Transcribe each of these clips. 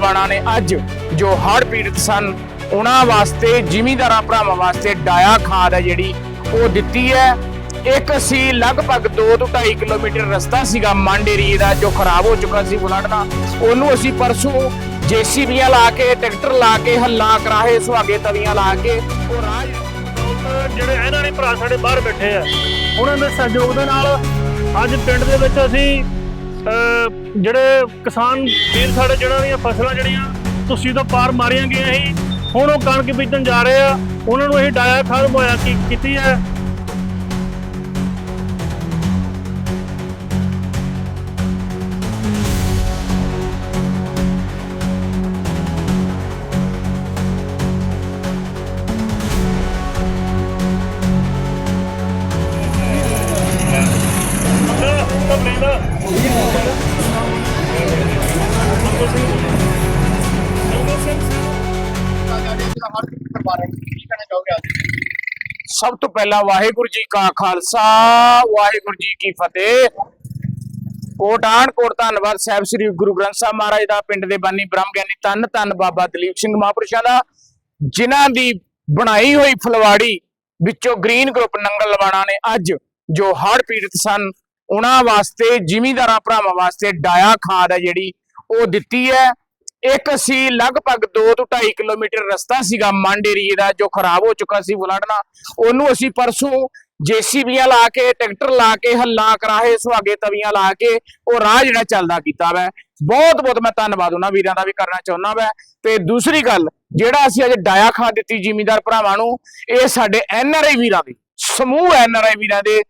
ਨੰਗਲਵਾਣਾ ਨੇ ਅੱਜ ਜੋ ਹੜ੍ਹ ਪੀੜਤ ਸਨ, ਉਹਨਾਂ ਵਾਸਤੇ, ਜ਼ਿਮੀਂਦਾਰਾਂ ਭਰਾਵਾਂ ਵਾਸਤੇ ਡਾਇਆ ਖਾਦ ਹੈ ਜਿਹੜੀ ਉਹ ਦਿੱਤੀ ਹੈ। ਇੱਕ ਸੀ ਲਗਭਗ 2 ਤੋਂ 2.5 ਕਿਲੋਮੀਟਰ ਰਸਤਾ ਸੀਗਾ ਮੰਡ ਦਾ, ਜੋ ਖਰਾਬ ਹੋ ਚੁੱਕਾ ਸੀ ਫਲੱਡ ਉਹਨੂੰ ਅਸੀਂ ਪਰਸੋਂ ਜੇਸੀਬੀਆਂ ਲਾ ਕੇ, ਟਰੈਕਟਰ ਲਾ ਕੇ, ਹੱਲਾ ਕਰਾਏ ਸੁਹਾਗੇ ਤਵੀਆਂ ਲਾ ਕੇ ਉਹ ਰਾਜ ਜਿਹੜੇ ਇਹਨਾਂ ਨੇ ਭਰਾ ਸਾਡੇ ਬਾਹਰ ਬੈਠੇ ਆ। ਉਹਨਾਂ ਦੇ ਸਹਿਯੋਗ ਦੇ ਨਾਲ ਅੱਜ ਪਿੰਡ ਦੇ ਵਿੱਚ ਅਸੀਂ ਜਿਹੜੇ ਕਿਸਾਨ ਵੀਰ ਸਾਡੇ ਜਿਹੜਾ ਦੀਆਂ ਫਸਲਾਂ ਜਿਹੜੀਆਂ ਤੁਸੀਂ ਤੋਂ ਪਾਰ ਮਾਰੀਆਂ ਗਈਆਂ ਸੀ, ਹੁਣ ਉਹ ਕਣਕ ਬੀਜਣ ਜਾ ਰਹੇ ਆ, ਉਹਨਾਂ ਨੂੰ ਅਸੀਂ ਡਾਇਆ ਖਾਦ ਮੁਹੱਈਆ ਕੀਤੀ ਹੈ? ਕੀ- ਕੀਤੀ ਹੈ ਸਭ ਤੋਂ ਪਹਿਲਾਂ ਵਾਹਿਗੁਰੂ ਜੀ ਕਾ ਖਾਲਸਾ, ਵਾਹਿਗੁਰੂ ਜੀ ਕੀ ਫਤਿਹ। ਕੋਟਾਨ ਕੋਟ ਧੰਨਵਾਦ ਸਾਹਿਬ ਸ੍ਰੀ ਗੁਰੂ ਗ੍ਰੰਥ ਸਾਹਿਬ ਮਹਾਰਾਜ ਦਾ, ਪਿੰਡ ਦੇ ਬਾਨੀ ਬ੍ਰਹਮ ਗਿਆਨੀ ਤਨ ਤਨ ਬਾਬਾ ਦਲੀਪ ਸਿੰਘ ਮਹਾਂਪੁਰਸ਼ਾਂ ਦਾ, ਜਿਨ੍ਹਾਂ ਦੀ ਬਣਾਈ ਹੋਈ ਫਲਵਾੜੀ ਵਿੱਚੋਂ ਗ੍ਰੀਨ ਗਰੁੱਪ ਨੰਗਲ ਲਵਾਣਾ ਨੇ ਅੱਜ, ਜੋ ਹੜ੍ਹ ਪੀੜਤ ਸਨ, ਉਹਨਾਂ ਵਾਸਤੇ, ਜ਼ਿਮੀਂਦਾਰਾਂ ਭਰਾਵਾਂ ਵਾਸਤੇ ਡਾਇਆ ਖਾਦ ਹੈ ਜਿਹੜੀ, ਉਹ ਦਿੱਤੀ ਹੈ। ਇੱਕ ਸੀ ਲਗਭਗ 2 ਤੋਂ 2.5 ਕਿਲੋਮੀਟਰ ਰਸਤਾ ਸੀਗਾ ਮੰਡ ਏਰੀਏ ਦਾ, ਜੋ ਖਰਾਬ ਹੋ ਚੁੱਕਾ ਸੀ ਫਲੱਡ ਉਹਨੂੰ ਅਸੀਂ ਪਰਸੋਂ ਜੇਸੀਬੀਆਂ ਲਾ ਕੇ, ਟਰੈਕਟਰ ਲਾ ਕੇ, ਹੱਲਾ ਕਰਾਏ ਸੁਹਾਗੇ ਤਵੀਆਂ ਲਾ ਕੇ, ਉਹ ਰਾਹ ਜਿਹੜਾ ਚੱਲਦਾ ਕੀਤਾ ਵੈ। ਬਹੁਤ ਬਹੁਤ ਮੈਂ ਧੰਨਵਾਦ ਉਹਨਾਂ ਵੀਰਾਂ ਦਾ ਵੀ ਕਰਨਾ ਚਾਹੁੰਦਾ ਵੈ। ਤੇ ਦੂਸਰੀ ਗੱਲ, ਜਿਹੜਾ ਅਸੀਂ ਅੱਜ ਡਾਇਆ ਖਾ ਦਿੱਤੀ ਜ਼ਿਮੀਂਦਾਰ ਭਰਾਵਾਂ ਨੂੰ, ਇਹ ਸਾਡੇ ਐਨਆਰਆਈ ਵੀਰਾਂ ਦੀ, ਸਮੂਹ ਐਨਆਰਆਈ ਵੀਰਾਂ ਦੇ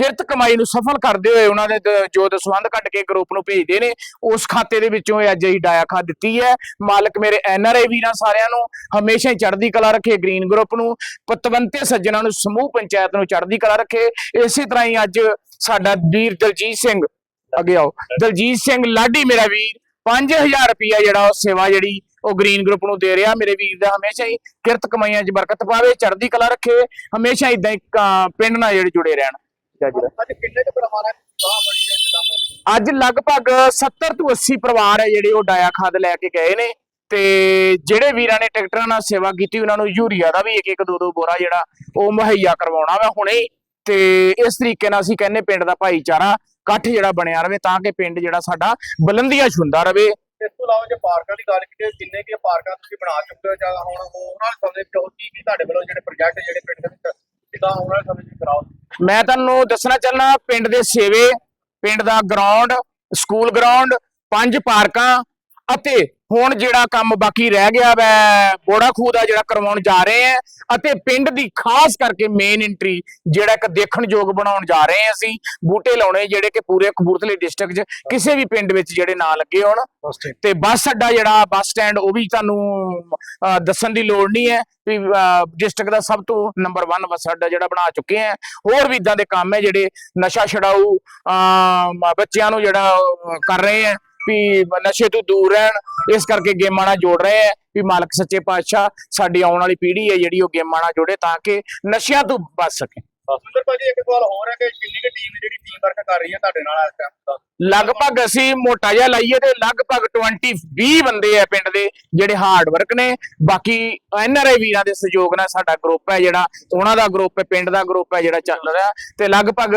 ਕਿਰਤ ਕਮਾਈ ਨੂੰ ਸਫਲ ਕਰਦੇ ਹੋਏ ਉਹਨਾਂ ਦੇ ਜੋ ਦਸਵੰਧ ਕੱਢ ਕੇ ਗਰੁੱਪ ਨੂੰ ਭੇਜਦੇ ਨੇ, ਉਸ ਖਾਤੇ ਦੇ ਵਿੱਚੋਂ ਇਹ ਅੱਜ ਹੀ ਡਾਇਆ ਖਾ ਦਿੱਤੀ ਹੈ। ਮਾਲਕ ਮੇਰੇ ਐਨਆਰਆਈ ਵੀਰਾਂ ਸਾਰਿਆਂ ਨੂੰ ਹਮੇਸ਼ਾ ਹੀ ਚੜ੍ਹਦੀ ਕਲਾ ਰੱਖੇ ਗ੍ਰੀਨ ਗਰੁੱਪ ਨੂੰ, ਪਤਵੰਤੇ ਸੱਜਣਾ ਨੂੰ, ਸਮੂਹ ਪੰਚਾਇਤ ਨੂੰ ਚੜ੍ਹਦੀ ਕਲਾ ਰੱਖੇ। ਇਸੇ ਤਰ੍ਹਾਂ ਹੀ ਅੱਜ ਸਾਡਾ ਵੀਰ ਦਲਜੀਤ ਸਿੰਘ, ਅੱਗੇ ਆਓ। ਦਲਜੀਤ ਸਿੰਘ ਲਾਡੀ ਮੇਰਾ ਵੀਰ 5000 ਰੁਪਿਆ ਜਿਹੜਾ ਉਹ ਸੇਵਾ ਜਿਹੜੀ ਉਹ ਗ੍ਰੀਨ ਗਰੁੱਪ ਨੂੰ ਦੇ ਰਿਹਾ ਮੇਰੇ ਵੀਰ ਦਾ ਹਮੇਸ਼ਾ ਹੀ। ਕਿਰਤ ਕਮਾਈਆਂ 'ਚ ਬਰਕਤ ਪਾਵੇ, ਚੜ੍ਹਦੀ ਕਲਾ ਰੱਖੇ। ਹਮੇਸ਼ਾ ਇਦਾਂ ਹੀ ਪਿੰਡ ਨਾਲ ਜਿਹੜੇ ਜੁੜੇ ਰਹਿਣ। ਅੱਜ ਕਿੰਨੇ ਕੁ ਪਰਿਵਾਰਾਂ ਦੀ ਬਾਹ ਬੜੀ ਹੈ ਕਿਦਾਂ ਅੱਜ ਲਗਭਗ 70 ਤੋਂ 80 ਪਰਿਵਾਰ ਹੈ ਜਿਹੜੇ ਉਹ ਡਾਇਆ ਖਾਦ ਲੈ ਕੇ ਗਏ ਨੇ ਤੇ ਜਿਹੜੇ ਵੀਰਾਂ ਨੇ ਟਰੈਕਟਰਾਂ ਨਾਲ ਸੇਵਾ ਕੀਤੀ ਉਹਨਾਂ ਨੂੰ ਯੂਰੀਆ ਦਾ ਵੀ ਇੱਕ ਇੱਕ ਦੋ ਦੋ ਬੋਰਾ ਜਿਹੜਾ ਉਹ ਮੁਹੱਈਆ ਕਰਵਾਉਣਾ ਵਾ ਹੁਣੇ। ਤੇ ਇਸ ਤਰੀਕੇ ਨਾਲ ਅਸੀਂ ਕਹਿੰਨੇ ਪਿੰਡ ਦਾ ਭਾਈਚਾਰਾ ਇਕੱਠ ਜਿਹੜਾ ਬਣਿਆ ਰਵੇ ਤਾਂ ਕਿ ਪਿੰਡ ਜਿਹੜਾ ਸਾਡਾ ਬੁਲੰਦੀਆਂ ਛੁੰਦਾ ਰਵੇ। ਇਸ ਤੋਂ ਇਲਾਵਾ ਜੇ ਪਾਰਕਾਂ ਦੀ ਗੱਲ ਕੀਤੇ ਜਿੰਨੇ ਕਿ ਪਾਰਕਾਂ ਤੁਸੀਂ ਬਣਾ ਚੁੱਕੇ ਹੋ ਜਾਂ ਹੁਣ ਉਹਨਾਂ ਸਮੇਂ ਹੋਰ ਕੀ ਕੀ ਤੁਹਾਡੇ ਵੱਲੋਂ ਜਿਹੜੇ ਪ੍ਰੋਜੈਕਟ ਜਿਹੜੇ ਪਿੰਡ ਦੇ ਵਿੱਚ ਜਿੱਦਾਂ ਵਾਲੇ ਸਮੇਂ ਮੈਂ ਤੁਹਾਨੂੰ ਦੱਸਣਾ ਚਾਹੁੰਦਾ ਪਿੰਡ ਦੇ ਸੇਵੇ, ਪਿੰਡ ਦਾ ਗਰਾਊਂਡ ਸਕੂਲ ਗਰਾਊਂਡ ਪੰਜ ਪਾਰਕਾਂ ਅਤੇ ਹੁਣ ਜਿਹੜਾ ਕੰਮ ਬਾਕੀ ਰਹਿ ਗਿਆ ਵੈ ਬੋੜਾ ਖੂਹ ਦਾ ਜਿਹੜਾ ਕਰਵਾਉਣ ਜਾ ਰਹੇ ਆ ਅਤੇ ਪਿੰਡ ਦੀ ਖਾਸ ਕਰਕੇ ਮੇਨ ਐਂਟਰੀ ਜਿਹੜਾ ਇੱਕ ਦੇਖਣਯੋਗ ਬਣਾਉਣ ਜਾ ਰਹੇ ਆ ਅਸੀਂ ਬੂਟੇ ਲਾਉਣੇ ਜਿਹੜੇ ਕਿ ਪੂਰੇ ਕਪੂਰਥਲੇ ਡਿਸਟ੍ਰਿਕਟ 'ਚ ਕਿਸੇ ਵੀ ਪਿੰਡ ਵਿੱਚ ਜਿਹੜੇ ਨਾ ਲੱਗੇ ਹੋਣ। ਤੇ ਬੱਸ ਅੱਡਾ ਜਿਹੜਾ ਬੱਸ ਸਟੈਂਡ ਉਹ ਵੀ ਤੁਹਾਨੂੰ ਦੱਸਣ ਦੀ ਲੋੜ ਨਹੀਂ ਹੈ ਵੀ ਡਿਸਟ੍ਰਿਕਟ ਦਾ ਸਭ ਤੋਂ ਨੰਬਰ 1 ਬੱਸ ਅੱਡਾ ਜਿਹੜਾ ਬਣਾ ਚੁੱਕੇ ਆ। ਹੋਰ ਵੀ ਇਦਾਂ ਦੇ ਕੰਮ ਹੈ ਜਿਹੜੇ ਨਸ਼ਾ ਛਡਾਊ ਬੱਚਿਆਂ ਨੂੰ ਜਿਹੜਾ ਕਰ ਰਹੇ ਆ ਵੀ ਨਸ਼ੇ ਤੋਂ ਦੂਰ ਰਹਿਣ। ਇਸ ਕਰਕੇ ਗੇਮਾਂ ਨਾਲ ਜੋੜ ਰਹੇ ਆ ਵੀ ਮਾਲਕ ਸੱਚੇ ਪਾਤਸ਼ਾਹ ਸਾਡੀ ਆਉਣ ਵਾਲੀ ਪੀੜ੍ਹੀ ਹੈ ਜਿਹੜੀ ਉਹ ਗੇਮਾਂ ਨਾਲ ਜੋੜੇ ਤਾਂ ਕਿ ਨਸ਼ਿਆਂ ਤੋਂ ਬਚ ਸਕੇ। ਸੁੰਦਰ ਭਾਜੀ ਇੱਕ ਸਵਾਲ ਹੋਰ ਹੈ ਕਿ ਕਿੰਨੀ ਕੁ ਟੀਮ ਜਿਹੜੀ ਟੀਮ ਵਰਕ ਕਰ ਰਹੀ ਹੈ ਤੁਹਾਡੇ ਨਾਲ ਇਸ ਟਾਈਮ ਦਾ ਲਗਭਗ ਅਸੀਂ ਮੋਟਾ ਜਿਹਾ ਲਾਈਏ ਤੇ ਲਗਭਗ 20 20 ਬੰਦੇ ਆ ਪਿੰਡ ਦੇ ਜਿਹੜੇ ਹਾਰਡ ਵਰਕ ਨੇ। ਬਾਕੀ ਐਨਆਰਆਈ ਵੀਰਾਂ ਦੇ ਸਹਿਯੋਗ ਨਾਲ ਸਾਡਾ ਗਰੁੱਪ ਹੈ ਜਿਹੜਾ ਉਹਨਾਂ ਦਾ ਗਰੁੱਪ ਹੈ ਪਿੰਡ ਦਾ ਗਰੁੱਪ ਹੈ ਜਿਹੜਾ ਚੱਲ ਰਿਹਾ। ਤੇ ਲਗਭਗ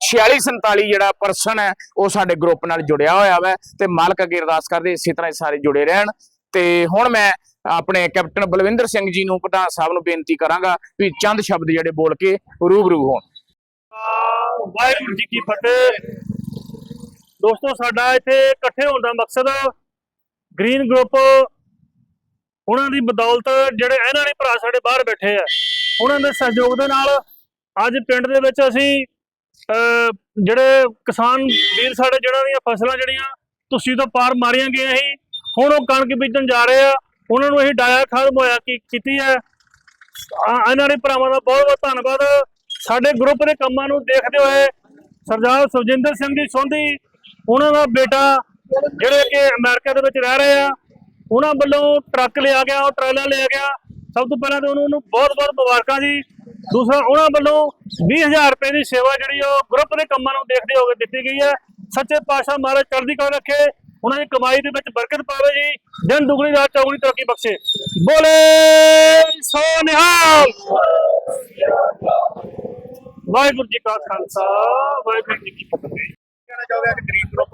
446 47 ਜਿਹੜਾ ਪਰਸਨ ਹੈ, ਉਹ ਸਾਡੇ ਗਰੁੱਪ ਨਾਲ ਜੁੜਿਆ ਹੋਇਆ ਵਾ ਤੇ ਮਾਲਕ ਅੱਗੇ ਅਰਦਾਸ ਕਰਦੇ, ਇਸੇ ਤਰ੍ਹਾਂ ਸਾਰੇ ਜੁੜੇ ਰਹਿਣ। ਤੇ ਹੁਣ ਮੈਂ ਆਪਣੇ ਕੈਪਟਨ ਬਲਵਿੰਦਰ ਸਿੰਘ ਜੀ ਨੂੰ ਪ੍ਰਧਾਨ ਸਾਹਿਬ ਨੂੰ ਬੇਨਤੀ ਕਰਾਂਗਾ ਵੀ ਚੰਦ ਸ਼ਬਦ ਜਿਹੜੇ ਬੋਲ ਕੇ ਰੂਬਰੂ ਹੋਣ। ਵਾਹਿਗੁਰੂ ਜੀ ਕੀ ਫਤਿਹ। ਦੋਸਤੋ, ਸਾਡਾ ਇੱਥੇ ਇਕੱਠੇ ਹੋਣ ਦਾ ਮਕਸਦ ਗ੍ਰੀਨ ਗਰੁੱਪ ਉਹਨਾਂ ਦੀ ਬਦੌਲਤ ਜਿਹੜੇ ਇਹਨਾਂ ਨੇ ਭਰਾ ਸਾਡੇ ਬਾਹਰ ਬੈਠੇ ਆ, ਉਹਨਾਂ ਦੇ ਸਹਿਯੋਗ ਦੇ ਨਾਲ ਅੱਜ ਪਿੰਡ ਦੇ ਵਿੱਚ ਅਸੀਂ ਜਿਹੜੇ ਕਿਸਾਨ ਵੀਰ ਸਾਡੇ ਜਿਹੜਾ ਦੀਆਂ ਫਸਲਾਂ ਜਿਹੜੀਆਂ ਤੁਸੀਂ ਤੋਂ ਪਾਰ ਮਾਰੀਆਂ ਗਈਆਂ ਸੀ, ਹੁਣ ਉਹ ਕਣਕ ਬੀਜਣ ਜਾ ਰਹੇ ਆ, ਉਹਨਾਂ ਨੂੰ ਅਸੀਂ ਡਾਇਆ ਖਾਦ ਮੁਹੱਈਆ ਕੀ- ਕੀਤੀ ਹੈ। ਇਹਨਾਂ ਦੇ ਭਰਾਵਾਂ ਦਾ ਬਹੁਤ ਬਹੁਤ ਧੰਨਵਾਦ। ਸਾਡੇ ਗਰੁੱਪ ਦੇ ਕੰਮਾਂ ਨੂੰ ਦੇਖਦੇ ਹੋਏ ਸਰਦਾਰ ਸੁਖਜਿੰਦਰ ਸਿੰਘ ਜੀ ਸੋਂਧੀ, ਉਹਨਾਂ ਦਾ ਬੇਟਾ ਜਿਹੜੇ ਕਿ ਅਮਰੀਕਾ ਦੇ ਵਿੱਚ ਰਹਿ ਰਹੇ ਆ, ਉਹਨਾਂ ਵੱਲੋਂ ਟਰੱਕ ਲਿਆ ਗਿਆ, ਉਹ ਟਰਾਲਾ ਲਿਆ ਗਿਆ। ਸਭ ਤੋਂ ਪਹਿਲਾਂ ਤਾਂ ਉਹਨਾਂ ਨੂੰ ਬਹੁਤ ਬਹੁਤ ਮੁਬਾਰਕਾਂ ਜੀ। ਦੂਸਰਾ, ਉਹਨਾਂ ਵੱਲੋਂ 20000 ਰੁਪਏ ਦੀ ਸੇਵਾ ਜਿਹੜੀ ਉਹ ਗਰੁੱਪ ਦੇ ਕੰਮਾਂ ਨੂੰ ਦੇਖਦੇ ਹੋਏ ਦਿੱਤੀ ਗਈ ਹੈ। ਸੱਚੇ ਪਾਤਸ਼ਾਹ ਮਹਾਰਾਜ ਚੜ੍ਹਦੀ ਕਲਾ ਰੱਖੇ, ਉਹਨਾਂ ਦੀ ਕਮਾਈ ਦੇ ਵਿੱਚ ਬਰਕਤ ਪਾਵੇ ਜੀ। ਦਿਨ ਦੁਗਣੀ ਰਾਤ ਚੌਗਣੀ ਤਰੱਕੀ ਬਖਸ਼ੇ। ਬੋਲੇ, ਸੋ ਨਿਹਾਲ। ਵਾਹਿਗੁਰੂ ਜੀ ਕਾ ਖਾਲਸਾ, ਵਾਹਿਗੁਰੂ ਜੀ ਕੀ ਫਤਿਹ। ਕਹਿਣਾ ਚਾਹੁੰਦੇ ਕਿ ਗ੍ਰੀਨ ਗਰੁੱਪ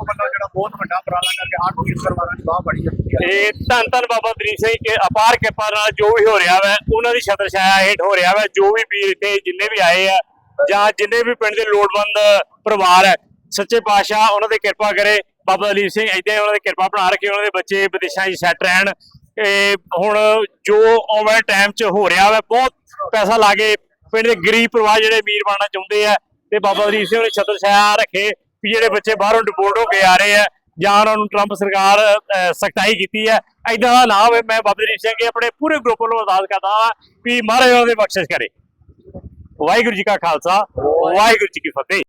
ਵੱਡਾ ਉਪਰਾਲਾ ਕਰਕੇ ਆਠ ਵੀਰ ਕਰਵਾਉਣਾ ਦੀ ਬਾਹ ਬੜੀ ਹੈ ਇਹ ਧੰਨ ਧੰਨ ਬਾਬਾ ਦਰੀਪ ਸਿੰਘ ਕੇ ਅਪਾਰ ਕਿਰਪਾ ਨਾਲ ਜੋ ਵੀ ਹੋ ਰਿਹਾ ਵੈ, ਉਹਨਾਂ ਦੀ ਛਤਰ ਛਾਇਆ ਹੇਠ ਹੋ ਰਿਹਾ ਵੈ, ਜੋ ਵੀ ਵੀਰ ਇੱਥੇ ਜਿੰਨੇ ਵੀ ਆਏ ਆ, ਜਾਂ ਜਿੰਨੇ ਵੀ ਪਿੰਡ ਦੇ ਲੋੜਵੰਦ ਪਰਿਵਾਰ ਹੈ ਸੱਚੇ ਪਾਤਸ਼ਾਹ ਉਹਨਾਂ ਦੀ ਕਿਰਪਾ ਕਰੇ, ਬਾਬਾ ਦਲੀਪ ਸਿੰਘ ਏਦਾਂ ਉਹਨਾਂ ਦੀ ਕਿਰਪਾ ਬਣਾ ਰੱਖੇ, ਉਹਨਾਂ ਦੇ ਬੱਚੇ ਵਿਦੇਸ਼ਾਂ 'ਚ ਸੈੱਟ ਰਹਿਣ। ਇਹ ਹੁਣ ਜੋ ਆਉਣ ਵਾਲੇ ਟਾਈਮ 'ਚ ਹੋ ਰਿਹਾ ਵੈ, ਬਹੁਤ ਪੈਸਾ ਲਾ ਕੇ ਪਿੰਡ ਦੇ ਗਰੀਬ ਪਰਿਵਾਰ ਜਿਹੜੇ ਅਮੀਰ ਬਣਨਾ ਚਾਹੁੰਦੇ ਆ, ਤੇ ਬਾਬਾ ਦਲੀਪ ਸਿੰਘ ਨੇ ਛਤਰ ਛਾਇਆ ਰੱਖੇ, ਵੀ ਜਿਹੜੇ ਬੱਚੇ ਬਾਹਰੋਂ ਡਿਪੋਰਟ ਹੋ ਕੇ ਆ ਰਹੇ ਆ ਜਾਂ ਉਹਨਾਂ ਨੂੰ ਟਰੰਪ ਸਰਕਾਰ ਸਖਤਾਈ ਕੀਤੀ ਹੈ ਐਦਾਂ ਦਾ ਨਾ ਹੋਵੇ, ਮੈਂ ਬਾਬਾ ਦੀਪ ਸਿੰਘ ਕੇ ਆਪਣੇ ਪੂਰੇ ਗਰੁੱਪ ਨੂੰ ਆਜ਼ਾਦ ਕਰਦਾ ਹਾਂ ਵੀ ਮਹਾਰਾਜ ਉਹਨਾਂ ਦੇ ਬਖਸ਼ਿਸ਼ ਕਰੇ। ਵਾਹਿਗੁਰੂ ਜੀ ਕਾ ਖਾਲਸਾ, ਵਾਹਿਗੁਰੂ ਜੀ ਕੀ ਫਤਿਹ।